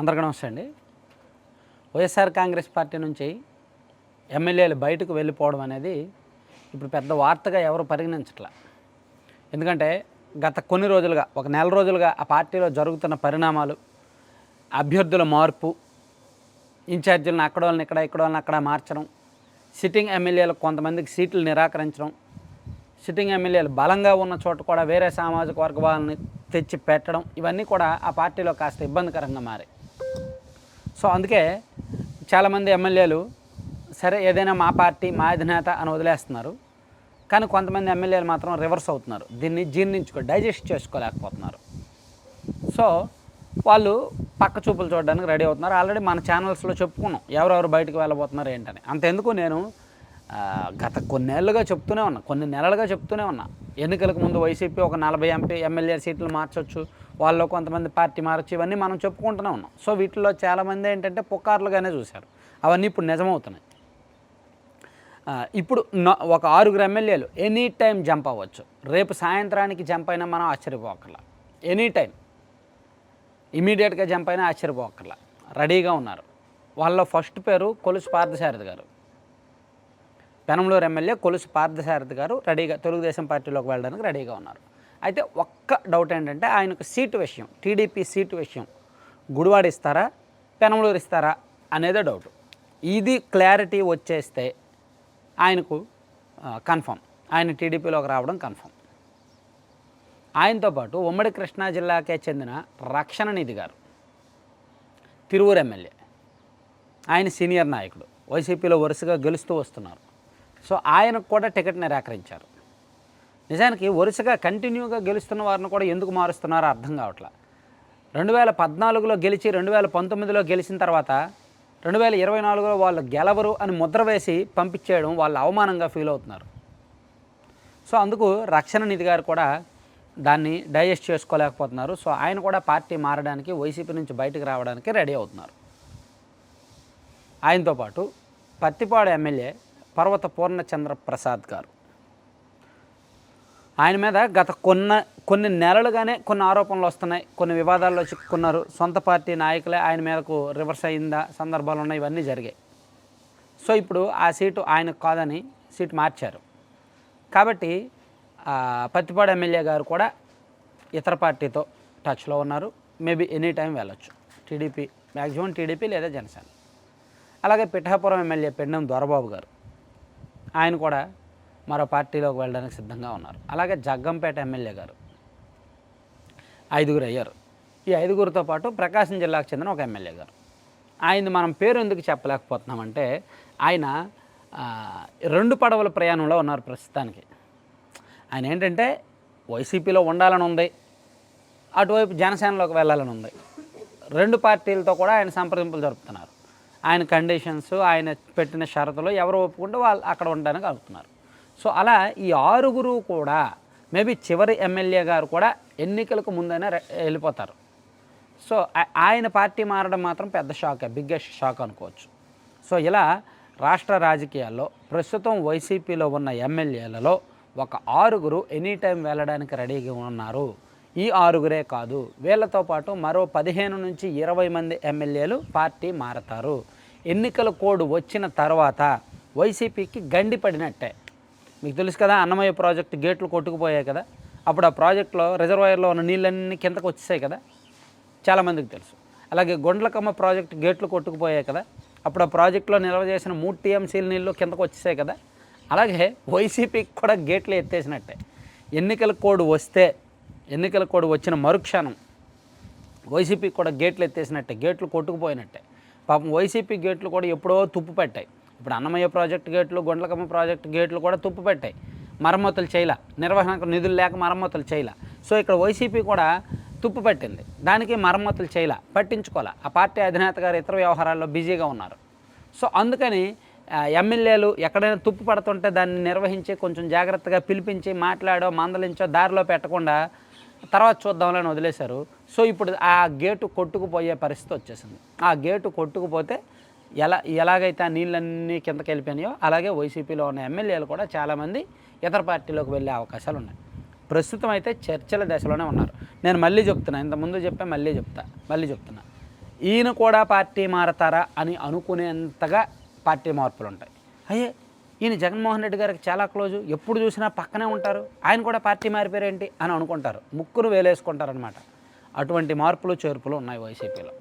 అందరికీ నమస్తే అండి. వైఎస్ఆర్ కాంగ్రెస్ పార్టీ నుంచి ఎమ్మెల్యేలు బయటకు వెళ్ళిపోవడం అనేది ఇప్పుడు పెద్ద వార్తగా ఎవరు పరిగణించట్లా. ఎందుకంటే గత కొన్ని రోజులుగా ఒక నెల రోజులుగా ఆ పార్టీలో జరుగుతున్న పరిణామాలు అభ్యర్థుల మార్పు ఇన్ఛార్జీలను అక్కడ వాళ్ళని ఇక్కడ ఇక్కడ వాళ్ళని అక్కడ మార్చడం సిట్టింగ్ ఎమ్మెల్యేలు కొంతమందికి సీట్లు నిరాకరించడం సిట్టింగ్ ఎమ్మెల్యేలు బలంగా ఉన్న చోట కూడా వేరే సామాజిక వర్గ వాళ్ళని తెచ్చి పెట్టడం ఇవన్నీ కూడా ఆ పార్టీలో కాస్త ఇబ్బందికరంగా మారాయి. సో అందుకే చాలామంది ఎమ్మెల్యేలు సరే ఏదైనా మా పార్టీ మా అధినేత అని వదిలేస్తున్నారు. కానీ కొంతమంది ఎమ్మెల్యేలు మాత్రం రివర్స్ అవుతున్నారు. దీన్ని జీర్ణించుకో డైజెస్ట్ చేసుకోలేకపోతున్నారు. సో వాళ్ళు పక్క చూపులు చూడడానికి రెడీ అవుతున్నారు. ఆల్రెడీ మన ఛానల్స్లో చెప్పుకున్నాం. ఎవరెవరు బయటకు వెళ్ళబోతున్నారు ఏంటని. అంతెందుకు నేను గత కొన్నేళ్ళుగా చెప్తూనే ఉన్నా. కొన్ని నెలలుగా చెప్తూనే ఉన్నా. ఎన్నికలకు ముందు వైసీపీ ఒక నలభై ఎంపీ ఎమ్మెల్యే సీట్లు మార్చొచ్చు. వాళ్ళు కొంతమంది పార్టీ మారచ్చు ఇవన్నీ మనం చెప్పుకుంటూనే ఉన్నాం. సో వీటిల్లో చాలామంది ఏంటంటే పుకార్లుగానే చూశారు. అవన్నీ ఇప్పుడు నిజమవుతున్నాయి. ఇప్పుడు ఒక ఆరుగురు ఎమ్మెల్యేలు ఎనీ టైం జంప్ అవ్వచ్చు. రేపు సాయంత్రానికి జంప్ అయినా మనం ఆశ్చర్యపోకర్లా. ఎనీ టైం ఇమీడియట్గా జంప్ అయినా ఆశ్చర్యపోకర్లా. రెడీగా ఉన్నారు. వాళ్ళ ఫస్ట్ పేరు కొలుసు పార్థసారథి గారు. పెనంలూరు ఎమ్మెల్యే కొలుసు పార్థసారథి గారు రెడీగా తెలుగుదేశం పార్టీలోకి వెళ్ళడానికి రెడీగా ఉన్నారు. అయితే ఒక్క డౌట్ ఏంటంటే ఆయనకు సీటు విషయం టీడీపీ సీటు విషయం గుడివాడ ఇస్తారా పెనమలూరు ఇస్తారా అనేదే డౌట్ ఇది క్లారిటీ వచ్చేస్తే ఆయనకు కన్ఫర్మ్ ఆయన టీడీపీలోకి రావడం కన్ఫర్మ్ ఆయనతో పాటు ఉమ్మడి కృష్ణా జిల్లాకే చెందిన రక్షణ నిధి గారు తిరువూరు ఎమ్మెల్యే. ఆయన సీనియర్ నాయకుడు. వైసీపీలో వరుసగా గెలుస్తూ వస్తున్నారు. సో ఆయనకు కూడా టికెట్ నిరాకరించారు. నిజానికి వరుసగా కంటిన్యూగా గెలుస్తున్న వారిని కూడా ఎందుకు మారుస్తున్నారో అర్థం కావట్లా. రెండు వేల పద్నాలుగులో గెలిచి రెండు వేల పంతొమ్మిదిలో గెలిచిన తర్వాత రెండు వేల ఇరవై నాలుగులో వాళ్ళు గెలవరు అని ముద్ర వేసి పంపించేయడం వాళ్ళు అవమానంగా ఫీల్ అవుతున్నారు. సో అందుకు రక్షణ నిధి గారు కూడా దాన్ని డైజెస్ట్ చేసుకోలేకపోతున్నారు. సో ఆయన కూడా పార్టీ మారడానికి వైసీపీ నుంచి బయటకు రావడానికి రెడీ అవుతున్నారు. ఆయనతో పాటు పత్తిపాడు ఎమ్మెల్యే పర్వత పూర్ణచంద్ర ప్రసాద్ గారు. ఆయన మీద గత కొన్న కొన్ని నెలలుగానే కొన్ని ఆరోపణలు వస్తున్నాయి. కొన్ని వివాదాల్లో చిక్కుకున్నారు. సొంత పార్టీ నాయకులే ఆయన మీదకు రివర్స్ అయిందా సందర్భాలు ఉన్నాయి. ఇవన్నీ జరిగాయి. సో ఇప్పుడు ఆ సీటు ఆయనకు కాదని సీటు మార్చారు. కాబట్టి పత్తిపాడు ఎమ్మెల్యే గారు కూడా ఇతర పార్టీతో టచ్లో ఉన్నారు. మేబీ ఎనీ టైం వెళ్ళొచ్చు. టీడీపీ మ్యాక్సిమం టీడీపీ లేదా జనసేన. అలాగే పిఠాపురం ఎమ్మెల్యే పెండం దొరబాబు గారు. ఆయన కూడా మరో పార్టీలోకి వెళ్ళడానికి సిద్ధంగా ఉన్నారు. అలాగే జగ్గంపేట ఎమ్మెల్యే గారు ఐదుగురు అయ్యారు. ఈ ఐదుగురితో పాటు ప్రకాశం జిల్లాకు చెందిన ఒక ఎమ్మెల్యే గారు. ఆయన మనం పేరు ఎందుకు చెప్పలేకపోతున్నామంటే ఆయన రెండు పడవల ప్రయాణంలో ఉన్నారు ప్రస్తుతానికి. ఆయన ఏంటంటే వైసీపీలో ఉండాలని ఉంది అటువైపు జనసేనలోకి వెళ్ళాలని ఉంది. రెండు పార్టీలతో కూడా ఆయన సంప్రదింపులు జరుపుతున్నారు. ఆయన కండిషన్స్ ఆయన పెట్టిన షరతులు ఎవరు ఒప్పుకుంటే వాళ్ళు అక్కడ ఉండడానికి అడుగుతున్నారు సో అలా ఈ ఆరుగురు కూడా మేబీ చివరి ఎమ్మెల్యే గారు కూడా ఎన్నికలకు ముందైనా వెళ్ళిపోతారు. సో ఆయన పార్టీ మారడం మాత్రం పెద్ద షాక్ బిగ్గెస్ట్ షాక్ అనుకోవచ్చు. సో ఇలా రాష్ట్ర రాజకీయాల్లో ప్రస్తుతం వైసీపీలో ఉన్న ఎమ్మెల్యేలలో ఒక ఆరుగురు ఎనీ టైం వెళ్ళడానికి రెడీగా ఉన్నారు. ఈ ఆరుగురే కాదు వీళ్ళతో పాటు మరో పదిహేను నుంచి ఇరవై మంది ఎమ్మెల్యేలు పార్టీ మారతారు. ఎన్నికల కోడ్ వచ్చిన తర్వాత వైసీపీకి గండి పడినట్టే. మీకు తెలుసు కదా అన్నమయ్య ప్రాజెక్ట్ గేట్లు కొట్టుకుపోయాయి కదా. అప్పుడు ఆ ప్రాజెక్టులో రిజర్వాయర్లో ఉన్న నీళ్ళన్నీ కిందకు వచ్చేసాయి కదా. చాలామందికి తెలుసు. అలాగే గొండ్లకమ్మ ప్రాజెక్ట్ గేట్లు కొట్టుకుపోయాయి కదా. అప్పుడు ఆ ప్రాజెక్టులో నిల్వ చేసిన మూడు టీఎంసీల నీళ్ళు కిందకు వచ్చేసాయి కదా. అలాగే వైసీపీకి కూడా గేట్లు ఎత్తేసినట్టే. ఎన్నికల కోడ్ వస్తే ఎన్నికల కోడ్ వచ్చిన మరుక్షణం వైసీపీకి కూడా గేట్లు ఎత్తేసినట్టే గేట్లు కొట్టుకుపోయినట్టే. పాపం వైసీపీ గేట్లు కూడా ఎప్పుడో తుప్పు పెట్టాయి. ఇప్పుడు అన్నమయ్య ప్రాజెక్ట్ గేట్లు గుండ్లకమ్మ ప్రాజెక్ట్ గేట్లు కూడా తుప్పు పెట్టాయి. మరమ్మతులు చేయలే. నిర్వహణకు నిధులు లేక మరమ్మతులు చేయలే. సో ఇక్కడ వైసీపీ కూడా తుప్పు పట్టింది. దానికి మరమ్మతులు చేయలే. పట్టించుకోలే. ఆ పార్టీ అధినేత గారు ఇతర వ్యవహారాల్లో బిజీగా ఉన్నారు. సో అందుకని ఎమ్మెల్యేలు ఎక్కడైనా తుప్పు పడుతుంటే దాన్ని నిర్వహించి కొంచెం జాగ్రత్తగా పిలిపించి మాట్లాడో మందలించో దారిలో పెట్టకుండా తర్వాత చూద్దాంలని వదిలేశారు. సో ఇప్పుడు ఆ గేటు కొట్టుకుపోయే పరిస్థితి వచ్చేసింది. ఆ గేటు కొట్టుకుపోతే ఎలా ఎలాగైతే ఆ నీళ్ళన్నీ కిందకి వెళ్ళిపోయినాయో అలాగే వైసీపీలో ఉన్న ఎమ్మెల్యేలు కూడా చాలామంది ఇతర పార్టీలోకి వెళ్ళే అవకాశాలు ఉన్నాయి. ప్రస్తుతం అయితే చర్చల దశలోనే ఉన్నారు. నేను మళ్ళీ చెప్తున్నా ఇంతకుముందు చెప్పే మళ్ళీ చెప్తా మళ్ళీ చెప్తున్నా. ఈయన కూడా పార్టీ మారతారా అని అనుకునేంతగా పార్టీ మార్పులు ఉంటాయి. అయ్యే ఈయన జగన్మోహన్ రెడ్డి గారికి చాలా క్లోజు ఎప్పుడు చూసినా పక్కనే ఉంటారు. ఆయన కూడా పార్టీ మారిపోయారేంటి అని అనుకుంటారు. ముక్కును వేలేసుకుంటారనమాట అటువంటి మార్పులు చేర్పులు ఉన్నాయి వైసీపీలో.